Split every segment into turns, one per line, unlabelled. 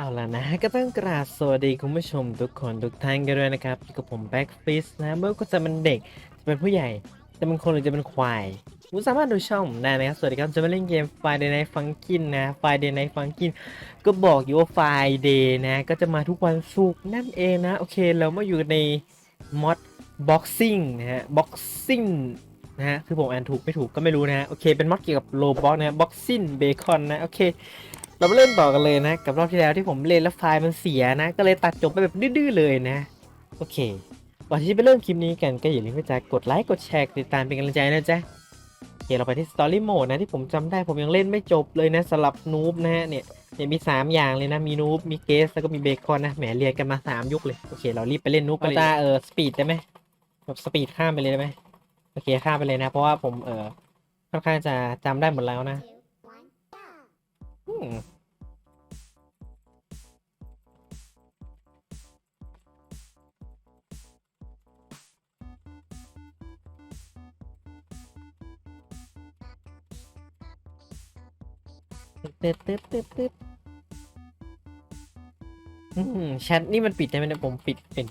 เอาล่ะนะก็ต้องกราบสวัสดีคุณผู้ชมทุกคนทุกท่านกันด้วยนะครับกับผมแบ็กฟิสนะเมื่อก็จะเป็นเด็กจะเป็นผู้ใหญ่จะเป็นคนหรือจะเป็นควายคุณสามารถดูช่องผมได้นะครับสวัสดีครับจะมาเล่นเกม Friday Night Funkin นะ Friday Night Funkin ก็บอกอยู่ว่า Friday นะ ก็จะมาทุกวันศุกร์นั่นเองนะ โอเคเรามาอยู่ในมอด Boxing นะฮะ Boxing นะฮะคือผมอ่านถูกไม่ถูกก็ไม่รู้นะฮะโอเคเป็นมอดเกี่ยวกับโลบ็อกนะ Boxing Bacon นะโอเค เรามาเล่นต่อกันเลยนะ กับรอบที่แล้วที่ผมเล่นแล้วไฟล์มันเสียนะ ก็เลยตัดจบไปแบบดื้อๆเลยนะ โอเคก่อนที่จะไปเริ่มคลิปนี้กันก็อย่าลืมที่จะกดไลค์กดแชร์กดติดตามเป็นกำลังใจนะจ๊ะโอเคเราไปที่สตอรี่โหมดนะที่ผมจำได้ผมยังเล่นไม่จบเลยนะสลับนูบนะฮะเนี่ยเนี่ยมี 3 อย่างเลยนะมีนูบมีเกสแล้วก็มีเบคอนนะแหมเรียนกันมา 3 ยุคเลยโอเค เรารีบไปเล่นนูบกันเลยเออสปีดได้ไหมแบบสปีดข้ามไปเลยได้ไหมโอเคข้ามไปเลยนะ เพราะว่าผมเออค่อนข้างจะจำได้หมดแล้วนะอื ตึ๊ดตึ๊ดตึ๊ดตึ๊ดอืมแชทนี่มันปิดได้ไหมเนี่ยผมปิดเป็น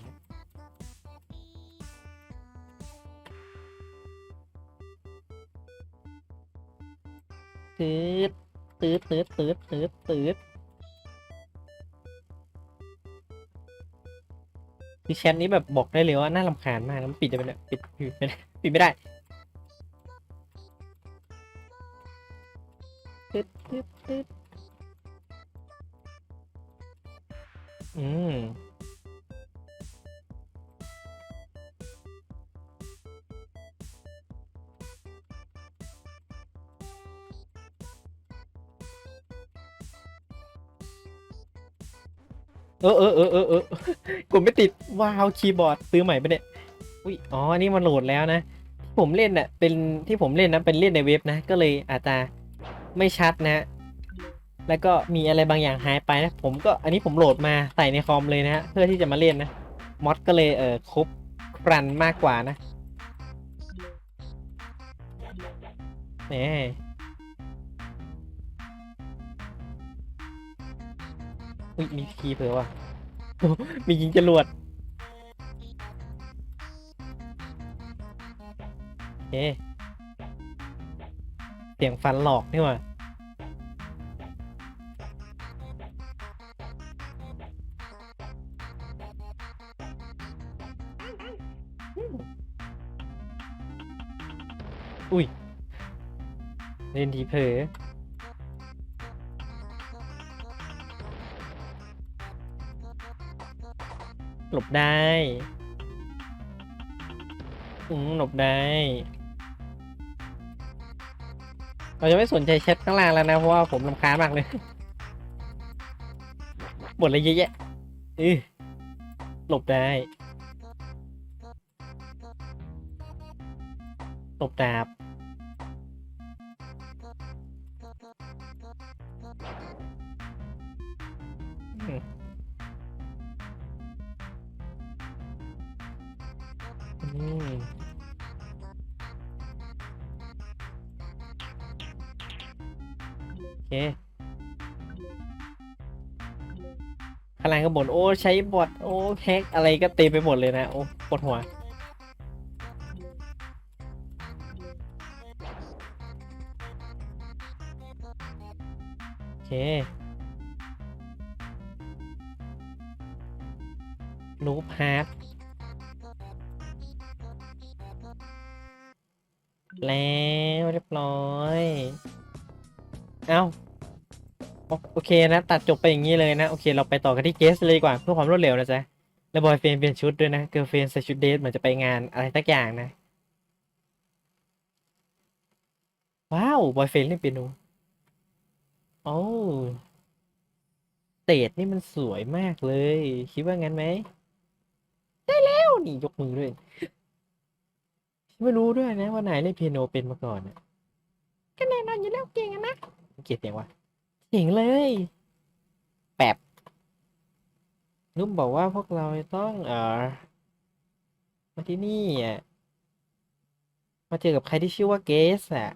ตืดตืดตืดตืดตืดตืดคือแชทนี้แบบบอกได้เลยว่าน่ารำคาญมากแล้วปิดได้ไหมเนี่ยปิดปิดไม่ได้ปิดไม่ได้ ตืดตืดตืดอืม เออเออเออเออเออกดไม่ติด ว้าวคีย์บอร์ดซื้อใหม่ไปะเนี่ย อุ้ย อ๋อ อันนี่มันโหลดแล้วนะ ที่ผมเล่นน่ะ เป็นที่ผมเล่นนะ เป็นเล่นในเว็บนะ ก็เลยอาจจะ ไม่ชัดนะ แล้วก็มีอะไรบางอย่างหายไปนะ ผมก็อันนี้ผมโหลดมาใส่ในคอมเลยนะฮะเพื่อที่จะมาเล่นนะมอดก็เลยเออครบครันมากกว่านะแหมอุ้ยมีคีเผื่อว่ะมียิงจรวดเอ๊ะ เสียงฟันหลอกนี่หว่าอุ้ยเล่นทีเผลอหลบได้อืมหลบได้ เราจะไม่สนใจแชทข้างล่างแล้วนะเพราะว่าผมรำคาญมากเลยบทอะไรเยอะแยะเออหลบได้หลบดาบอืม คพลังก็บ่นโอ้ใช้บอทโอ้แฮกอะไรก็เต็มไปหมดเลยนะ โอ้ปวดหัว โอเคนูบฮาร์ด เคนะตัดจบไปอย่างนี้เลยนะโอเคเราไปต่อกันที่เกสเลยดีกว่าเพื่อความรวดเร็วนะจ๊ะแล้วบอยเฟนเปลี่ยนชุดด้วยนะเกิร์ลเฟนใส่ชุดเดทเหมือนจะไปงานอะไรสักอย่างนะ ว้าวบอยเฟนเล่นเปียโนโอ้สเตจนี่มันสวยมากเลย คิดว่างั้นไหมได้แล้วนี่ยกมือด้วยไม่รู้ด้วยนะว่านายเล่นเปียโนเป็นมาก่อนนะก็แน่นอนอยู่แล้วเก่งอะนะเกลียดเสียงวะ เก่งเลยแปบนุ่มบอกว่าพวกเราต้องเออมาที่นี่อะมาเจอกับใครที่ชื่อว่าเกสอะ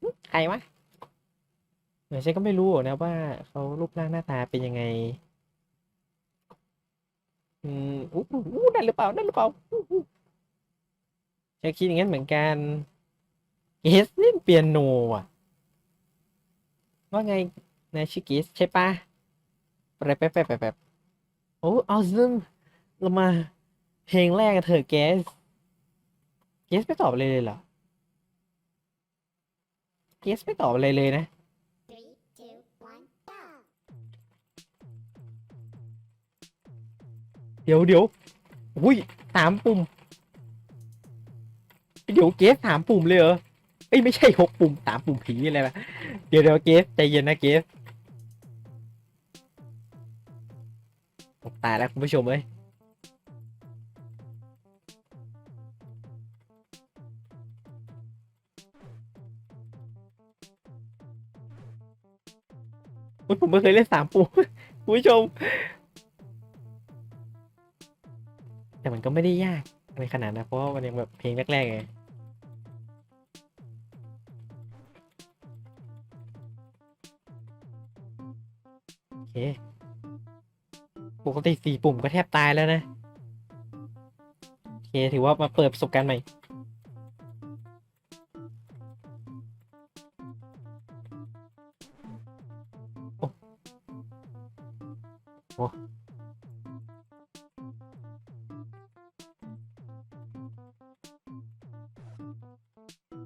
หึใครวะเออฉันก็ไม่รู้นะว่าเขารูปร่างหน้าตาเป็นยังไง อืมอู้หูอู้นั่นหรือเปล่า นั่นหรือเปล่าอู้หูฉันคิดอย่างนั้นเหมือนกันเกสเล่นเปียโนอะ ว่าไงนายชื่อเกสใช่ปะไปไปไปไปแบบโอ้เอาซึมเรามา เพลงแรกเถอะเกสเกสไม่ตอบเลยเลยเหรอเกสไม่ตอบอะไรเลยนะเดี๋ยวเดี๋ยวอุ้ยสามปุ่ม เดี๋ยวเกสสามปุ่มเลยเหรอ เอ้ยไม่ใช่หกปุ่มสามปุ่มผีอะไรนะเดี๋ยวเดี๋ยวเกสใจเย็นนะเกสตายแล้วคุณผู้ชมเอ้ยอุ๊ยผมไม่เคยเล่นสามปุ่มคุณผู้ชม แต่มันก็ไม่ได้ยากในขนาดนะเพราะว่ามันยังแบบเพลงแรกๆไง ปกติสี่ปุ่มก็แทบตายแล้วนะ โอเค ถือว่ามาเปิดประสบการณ์ใหม่ โอ้โอ้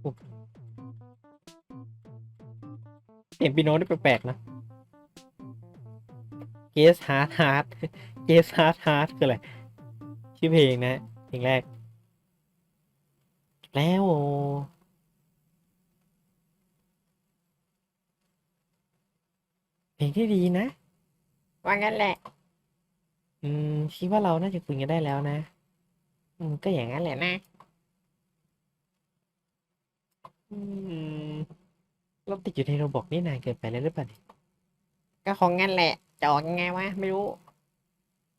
โอ้เสียงปีโน้นี่แปลกๆนะ เกสฮาร์ดฮาร์ดเกสฮาร์ดฮาร์ดคืออะไร ชื่อเพลงนะ เพลงแรก แล้วโอเพลงที่ดีนะ
ว่างั้นแหละ
อืมคิดว่าเราน่าจะคุยกันได้แล้วนะ อืม ก็อย่างนั้นแหละนะ อืม เราติดอยู่ในโรบอกนี่นานเกินไปแล้วหรือเปล่าเนี่ย
ก็คงงั้นแหละจะออกยังไงวะไม่รู้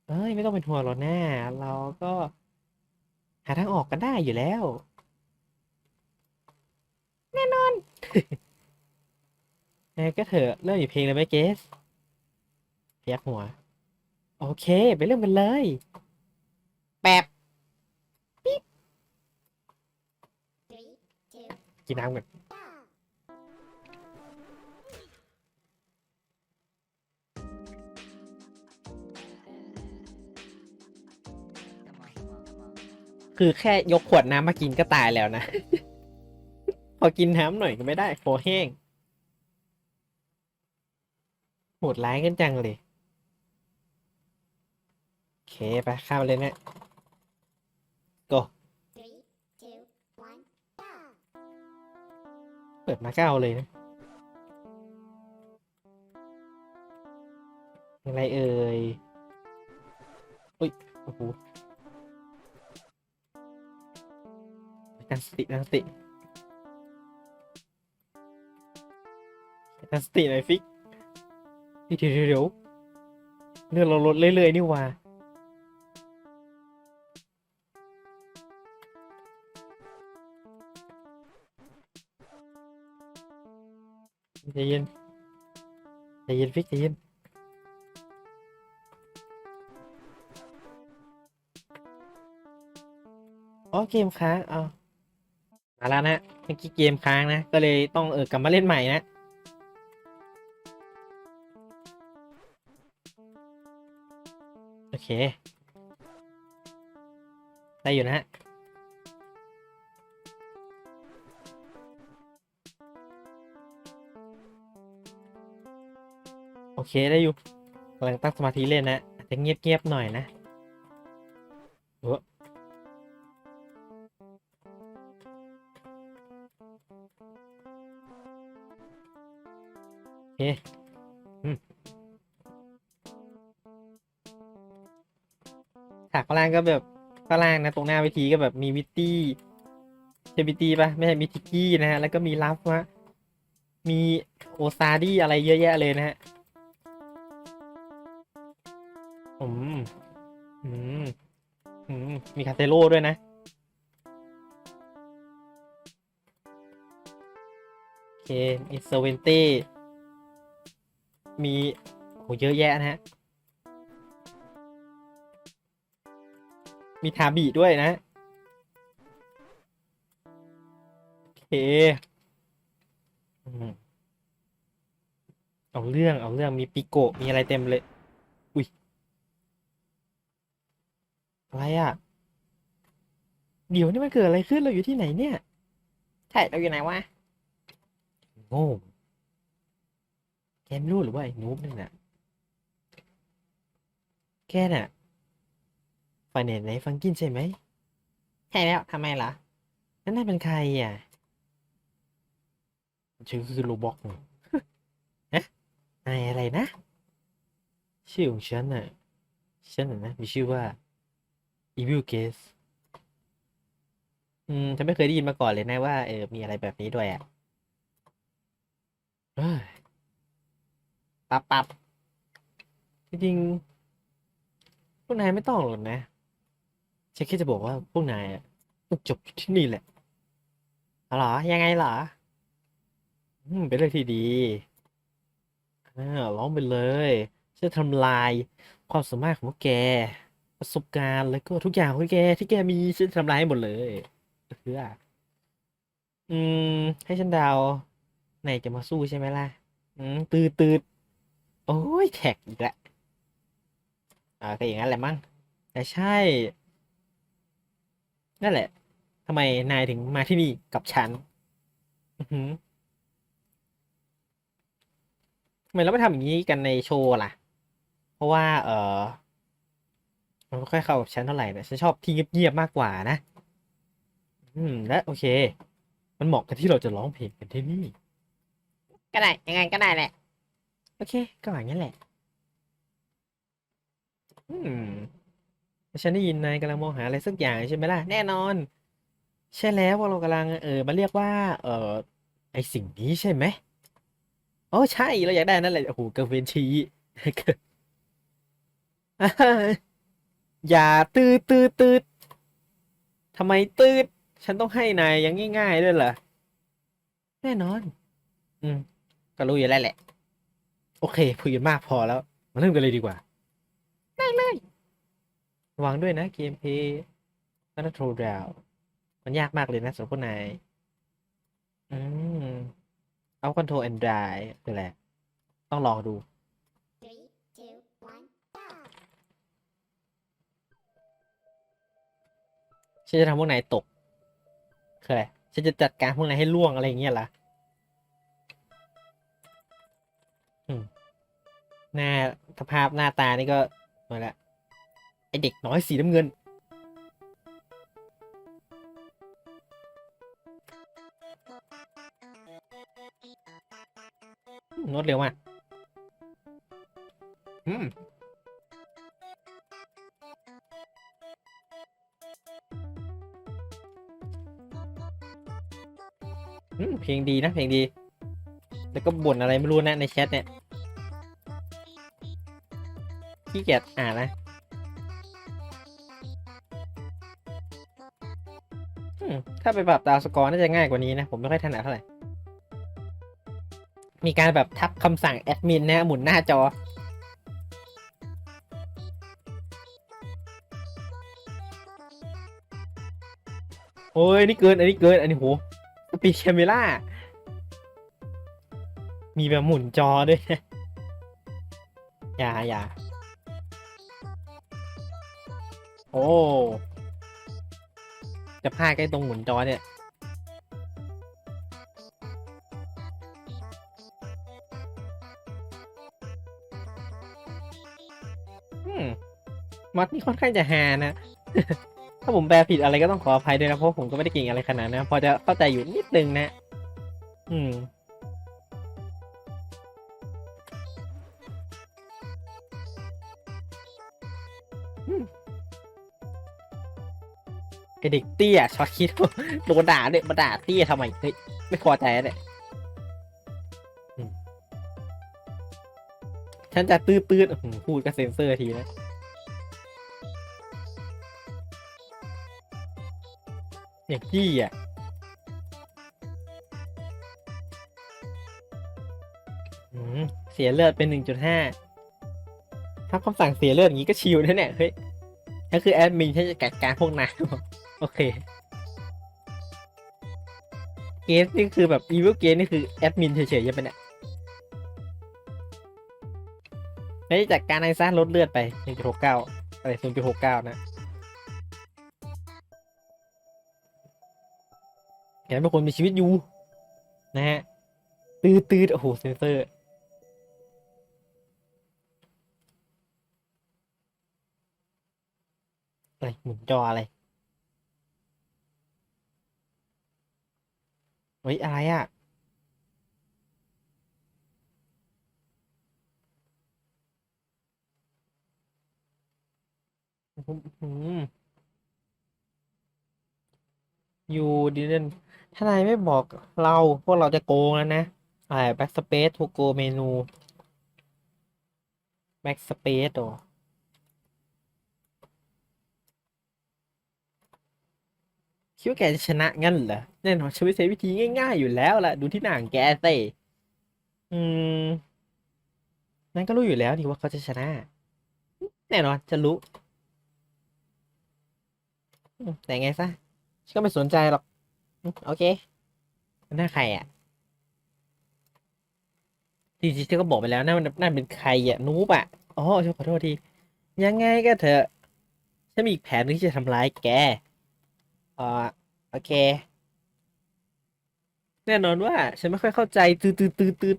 เอ้ยไม่ต้องเป็นห่วงหรอกนะเราก็ หาทางออกกันได้อยู่แล้ว แน่นอนเอ้ยก็เถอะเริ่มอยู่เพลงเลยไหมเกสพยักหัว โอเค ไปเริ่มกันเลย
แบบ Three, two,
กินน้ำก่อน คือแค่ยกขวดน้ำมากินก็ตายแล้วนะ พอกินน้ำหน่อยก็ไม่ได้คอแห้งโหดร้ายกันจังเลย โอเค ไปข้ามเลยนะ go
Three, two, one, go!
เปิดมาก็เอาเลยนะอะไรเอ่ย อุ้ย โอ้โห ตั้งสติตั้งสติตั้งสติหน่อยฟิกเดี๋ยวเดี๋ยวเดี๋ยวเลือดเราลดเรื่อยๆนี่ว่าใจเย็นใจเย็นฟิกใจเย็นอ๋อเกมค้างเอา มาแล้วนะเมื่อกี้เกมค้างนะ ก็เลยต้องเออกลับมาเล่นใหม่นะ โอเค ได้อยู่นะฮะโอเคได้อยู่กำลังตั้งสมาธิเล่นนะจะเงียบๆหน่อยนะเออโอ เคอืมฉากข้างล่างก็แบบข้างล่างนะตรงหน้าเวทีก็แบบมีวิตตี้ใช่วิตตี้ปะไม่ใช่มิทิกกี้นะฮะ แล้วก็มีลัฟวะมีโอซาดี้อะไรเยอะแยะเลยนะฮะอืมอืมอืมมีคาเซโร่ด้วยนะโอเคมีเซเวนเต้ มีโหเยอะแยะนะฮะ มีทาบีด้วยนะ โอเคอืมเอาเรื่องเอาเรื่องมีปิโกะมีอะไรเต็มเลย อุ้ย อะไรอะ เดี๋ยวนี่มันเกิดอะไรขึ้นเราอยู่ที่ไหนเนี่ย
ใช่เราอยู่ไหนวะ
โง่ แกไม่รู้หรือว่าไอ้นูบนั่นน่ะ แกน่ะฝ่ายเน็ตไหนฟังกินใช่ไหม
ใช่แล้วทำไมล่ะ
นั่นน่าเป็นใครอะชื่อคือโรบอกฮะนายอะไรนะ ชื่อของฉันน่ะฉันน่ะนะมีชื่อว่า Evil Guest อืมฉันไม่เคยได้ยินมาก่อนเลยนะว่าเออมีอะไรแบบนี้ด้วยอะ เอ้ย
ปับปับ
จริงๆพวกนายไม่ต้องหรอกนะฉันแค่จะบอกว่าพวกนายอะต้องจบที่นี่แหละ
หรอ ยังไงหรอ
อืมเป็นเรื่องที่ดีอ่าร้องไปเลยจะทำลายความสามารถของพวกแก ประสบการณ์แล้วก็ทุกอย่างของแกที่แกมีฉันจะทำลายให้หมดเลยเพื่ออืม ให้ฉันดาวไหนจะมาสู้ใช่ไหมล่ะ อืม ตืดตืด โอ้ยแท็กอีกแล้วอ่าก็อย่างนั้นแหละมั้งแต่ใช่ นั่นแหละทำไมนายถึงมาที่นี่กับฉันอือทำไมเราไม่ทำอย่างนี้กันในโชว์ล่ะ เพราะว่า เออมันไม่ค่อยเข้ากับฉันเท่าไหร่นะฉันชอบที่เงียบๆมากกว่านะ อืม และโอเค มันเหมาะกับที่เราจะร้องเพลงกันที่นี่
ก็ได้ยังไงก็ได้แหละ
โอเค ก็อย่างนั้นแหละ อืมฉันได้ยินนายกำลังมองหาอะไรสักอย่างใช่ไหมล่ะ แน่นอน ใช่แล้วว่าเรากำลังเออมาเรียกว่า เออไอสิ่งนี้ใช่ไหมโอ้ใช่เราอยากได้นั่นแหละโอ้โหเกระเวนชีอ่าอย่าตืดตืดตืดทำไมตืดฉันต้องให้นายอย่างง่าย ๆ ด้วยเหรอแน่นอน อืม ก็รู้อยู่แล้วแหละ โอเคพูดกันมากพอแล้ว มาเริ่มกันเลยดีกว่าได้เลยวางด้วยนะเกมเพย์ก็น่าโทรดาวมันยากมากเลยนะสำหรับพวกนายอืมเอาคอนโทรลแอนดรายคืออะไรต้องลองดู
Three, two, one, go!
ฉันจะทำพวกนายตกคืออะไรฉันจะจัดการพวกนายให้ล่วงอะไรอย่างเงี้ยเห หน้าสภาพหน้าตานี่ก็มาละไอเด็กน้อยสีน้ำเงินอืมรวดเร็วมากอืมอืมเพลงดีนะเพลงดี แล้วก็บ่นอะไรไม่รู้นะในแชทเนี่ยขี้เกียจอ่านนะถ้าไปปรับดาวสกอร์น่าจะง่ายกว่านี้นะ ผมไม่ค่อยถนัดเท่าไหร่ มีการแบบทับคำสั่งแอดมินนะหมุนหน้าจอ โอ้ยนี่เกิน อันนี้เกิน อันนี้โหสปีดแคมเมล่า มีแบบหมุนจอด้วย อย่าอย่าโอ้ จะพลาดใกล้ตรงหมุนจอเนี่ยมมอดนี่ค่อนข้างจะฮานะ ถ้าผมแปลผิดอะไรก็ต้องขออภัยด้วยนะ เพราะผมก็ไม่ได้เก่งอะไรขนาดนั้นพอจะเข้าใจอยู่นิดนึงนะ อืม เด็กเตี้ยช็อตคิดโดนด่าเนี่ยมาด่าเตี้ยทำไมเฮ้ยไม่พอใจแล้วเนี่ยอืมฉันจะตื้อตื้ออื้อหือพูดก็เซ็นเซอร์ทีนะอย่างพี่อะอืมเสียเลือดเป็นหนึ่งจุดห้าถ้าคำสั่งเสียเลือดอย่างนี้ก็ชิวนะเนี่ยเฮ้ยถ้าคือแอดมินที่จะจัดการพวกนาย โอเค เกสนี่คือแบบอีวิลเกสนี่คือแอดมินเฉยๆยังเป็นเนี่ยแล้วจะจัดการไอซ่าลดเลือดไปหนึ่งจุดหกเก้าอะไรศูนย์จุดหกเก้านะเห็นเป็นคนมีชีวิตอยู่ นะฮะ ตืดตืดโอ้โห เซนเซอร์ อะไร หมุนจออะไร เฮ้ย อะไรอะอืมอยู่ดีเดนถ้านายไม่บอกเรา พวกเราจะโกงแล้วนะอ่า backspace to go เมนู backspace เหรอ คิดว่าแกจะชนะงั้นเหรอแน่นอนฉันไม่ใช้วิธีง่าย ๆ อยู่แล้วล่ะ ดูที่หนังแกสิอืม นั่นก็รู้อยู่แล้วนี่ว่าเขาจะชนะ แน่นอนจะรู้ แต่ไงซะฉันก็ไม่สนใจหรอก โอเคหน้าใครอะจริงๆฉันก็บอกไปแล้วนะมันนั่นเป็นใครอะนูบอะอ๋อฉันขอโทษที ยังไงก็เถอะฉันมีอีกแผนหนึงที่จะทำร้ายแก อ่าโอเค แน่นอนว่า ฉันไม่ค่อยเข้าใจตืดตืดตืดตืด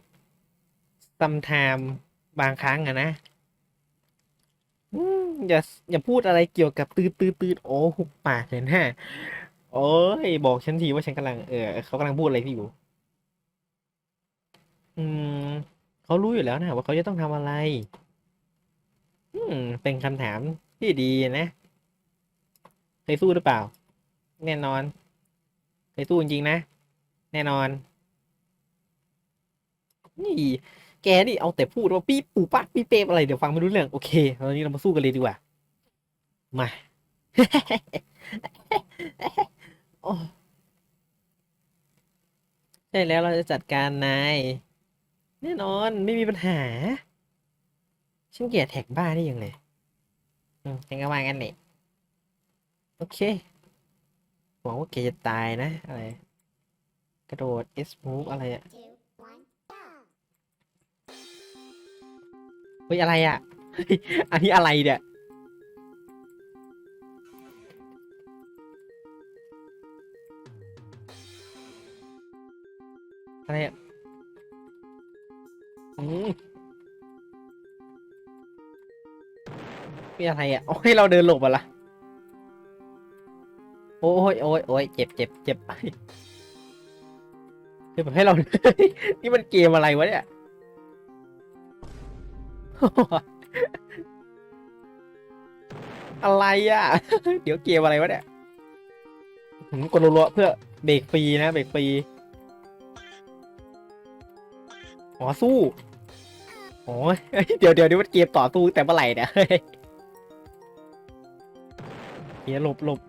ซัมไทม์บางครั้งอะนะอย่าอย่าพูดอะไรเกี่ยวกับตืดตืดตืดโอ้หุบปากเลยนะโอ้ยบอกฉันทีว่าฉันกำลังเออเขากำลังพูดอะไรที่อยู่ อืมเขารู้อยู่แล้วนะว่าเขาจะต้องทำอะไร อืมเป็นคำถามที่ดีนะเคยสู้หรือเปล่า แน่นอนเคยสู้จริงๆนะ แน่นอน นี่ แกนี่เอาแต่พูดว่าปี๊ปูปักปีเป๊อะไรเดี๋ยวฟังไม่รู้เรื่องโอเคตอนนี้เรามาสู้กันเลยดีกว่า มาโอ้ใช่แล้วเราจะจัดการนายแน่นอนไม่มีปัญหาฉันเกลียดแท็กบ้าได้ยังเลยอืมฉันก็ว่างั้นนี่โอเค วังว่าแกจะตายนะ อะไร กระโดด S move อะไรอะเฮ้ย อะไรอะอันนี้อะไรเนี่ยอะไรอะอืมมีอะไรอะ โอ้ยเราเดินหลบอะละ โอ้ยโอ้ยโอ้ยเจ็บเจ็บเจ็บไปคือแบให้เรา นี่มันเกมอะไรวะเนี่ย อะไรอะ เดี๋ยวเกมอะไรวะเนี่ยผมกดรัวๆเพื่อเบรกฟรีนะเบรกฟรี อ๋อสู้ โอ้ยเดี๋ยวเดี๋ยวเดี๋ยวมันเกมต่อสู้แต่เมื่อไหร่เนี่ยเฮียหลบหลบ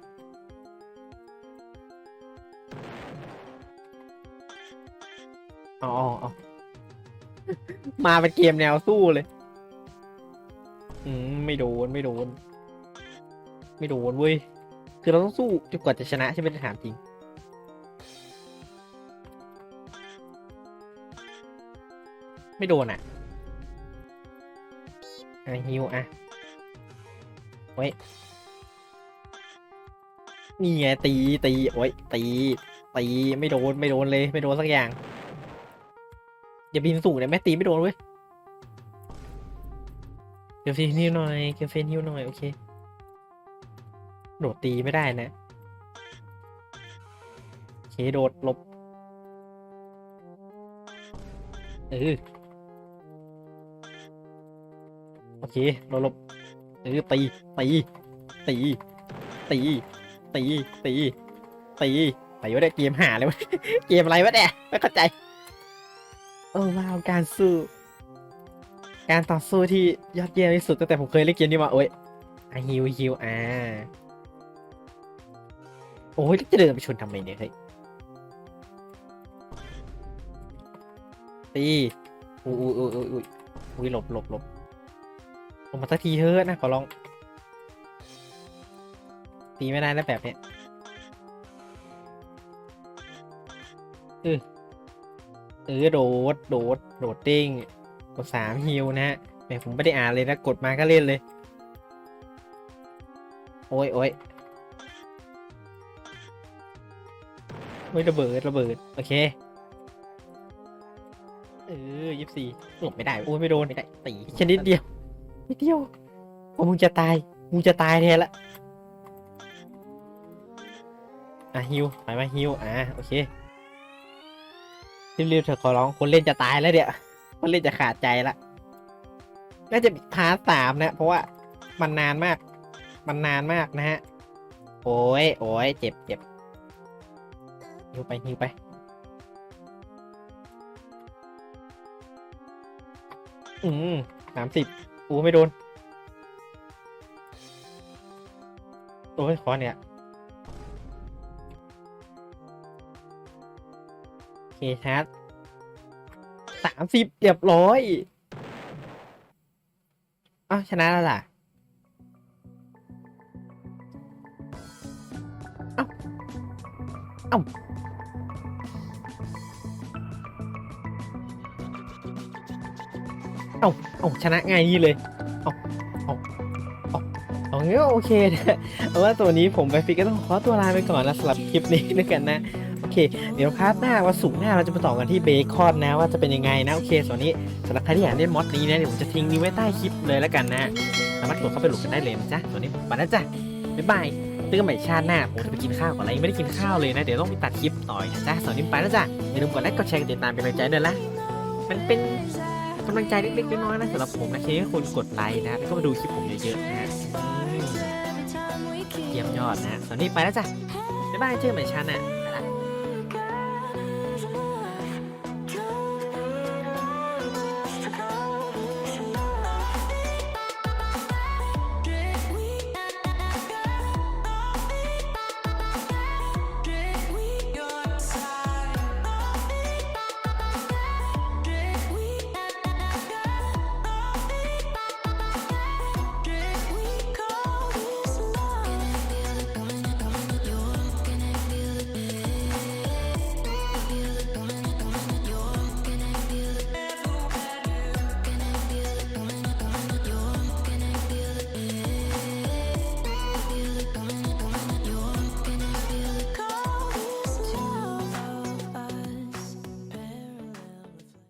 อ๋ออ๋อมาเป็นเกมแนวสู้เลย อืมไม่โดนไม่โดน ไม่โดนเว้ย คือเราต้องสู้จนกว่าจะชนะใช่ไหมถามจริง ไม่โดนอะอะฮิวอะไว้ยนี่ไงตีตีโอ้ยตีตีไม่โดนไม่โดนเลย ไม่โดนสักอย่าง อย่าบินสูงเลยแม่ตีไม่โดนเว้ยเกียวเฟนฮิวหน่อยเกียวเฟนฮิวหน่อยโอเคโดดตีไม่ได้นะโอเคโดดหลบเออโอเคโดดหลบเออตีตีตีตีตีตีตีไปวะเนี่ยเกมหาเลยวะเกมอะไรวะเนี่ยไม่เข้าใจ โอ้ว้าวการสู้ การต่อสู้ที่ยอดเยี่ยมที่สุดตั้งแต่ผมเคยเล่นเกมนี้มาโอ้ยอะฮิวฮิวอ่าโอ้ยจะเดินไปชนทำไมเนี่ยเฮ้ยตีอุ้ยอุ้ยอุ้ยอุ้ยอุ้ยหลบหลบหลบลงมาสักทีเถอะนะขอร้อง ตีไม่ได้แล้วแบบเนี้ยเออ เออโดดโดดโดดเด้งกดสามฮิวนะฮะแหมผมไม่ได้อ่านเลยนะกดมาก็เล่นเลย โอ้ยโอ้ยโอ้ยระเบิดระเบิด โอเค เออยี่สี่หลบไม่ได้ โอ้ยไม่โดนไม่ได้ตีแค่นิดเดียวนิดเดียวโอ้มึงจะตายมึงจะตายแทนละอะฮิวไปมาฮิวอะโอเค รีบๆเถอะขอร้องคนเล่นจะตายแล้วเดี๋ยวคนเล่นจะขาดใจละน่าจะพาร์ทสามนะ เพราะว่ามันนานมาก มันนานมากนะฮะ โอ้ยโอ้ยเจ็บเจ็บฮิวไปฮิวไป อืมสามสิบอู้ไม่โดน โอ้ย ขอเนี่ย เคชาร์จสามสิบเรียบร้อยอ้าวชนะแล้วล่ะเอ้าเอ้าเอ้าเอ้าชนะง่ายนี่เลยเอ้าเอ้าเอ้าเอางั้ก็โอเคนะเอาว่าตัวนี้ผมไปฟิกก็ต้องขอตัวลาไปก่อนนะสำหรับคลิปนี้ด้วยกันนะ อเค เดี๋ยวพาร์ทหน้าวันศุกร์หน้าเราจะมาต่อกันที่เบคอนนะว่าจะเป็นยังไงนะ โอเค ส่วนนี้สำหรับใครที่อยากเล่นมอดนี้นะเดี๋ยวผมจะทิ้งนี้ไว้ใต้คลิปเลยแล้วกันนะ สามารถกดเข้าไปโหลดกันได้เลยนะจ๊ะส่วนนี้ไปแล้วจ้ะบ๊ายบายเจอกันใหม่ชาติหน้าผมจะไปกินข้าวก่อนแล้วยังไม่ได้กินข้าวเลยนะ เดี๋ยวต้องไปตัดคลิปต่อยนะจ๊ะส่วนนี้ไปแล้วจ้ะอย่าลืมกดไลค์กดแชร์กดติดตามเป็นกำลังใจด้วยละมันเป็นกำลังใจเล็กๆน้อยๆนะสำหรับผมนะแค่ให้คุณกดไลค์นะ แล้วก็มาดูคลิปผมเยอะๆนะเยี่ยมยอดนะส่วนนี้ไปแล้วจ้ะบ๊ายบายเจอกันใหม่ชาติหน้า